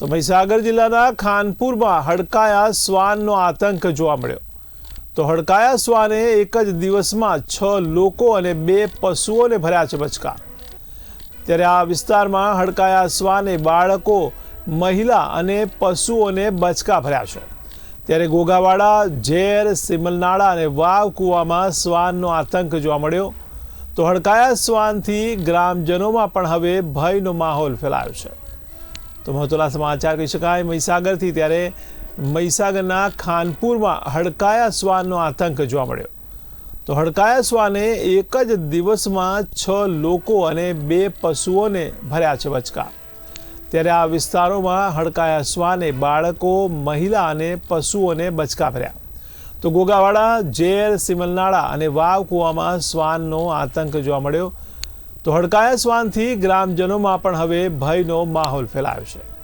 તો મહીસાગર જિલ્લાના ખાનપુરમાં હડકાયા શ્વાનનો આતંક જોવા મળ્યો. તો હડકાયા શ્વાને એક જ દિવસમાં છ લોકો અને બે પશુઓને ભર્યા છે બચકા. ત્યારે આ વિસ્તારમાં હડકાયા શ્વાને બાળકો, મહિલા અને પશુઓને બચકા ભર્યા છે. ત્યારે ગોગાવાડા, ઝેર, સિમલનાળા અને વાવ કૂવામાં શ્વાનનો આતંક જોવા મળ્યો. તો હડકાયા શ્વાનથી ગ્રામજનોમાં પણ હવે ભયનો માહોલ ફેલાયો છે. તો મહત્વના સમાચાર કહી શકાય, મહીસાગરથી ત્યારે મહીસાગરના ખાનપુરમાં હડકાયા શ્વાનનો આતંક જોવા મળ્યો. તો હડકાયા શ્વાને એક જ દિવસમાં છ લોકો અને બે પશુઓને ભર્યા છે બચકા. ત્યારે આ વિસ્તારોમાં હડકાયા શ્વાને બાળકો, મહિલા અને પશુઓને બચકા ભર્યા. તો ગોગાવાડા ઝેર સિમલનાળા અને વાવ કૂવામાં શ્વાનનો આતંક જોવા મળ્યો. તો હડકાયા શ્વાનથી ગ્રામજનોમાં પણ હવે ભયનો માહોલ ફેલાયો છે.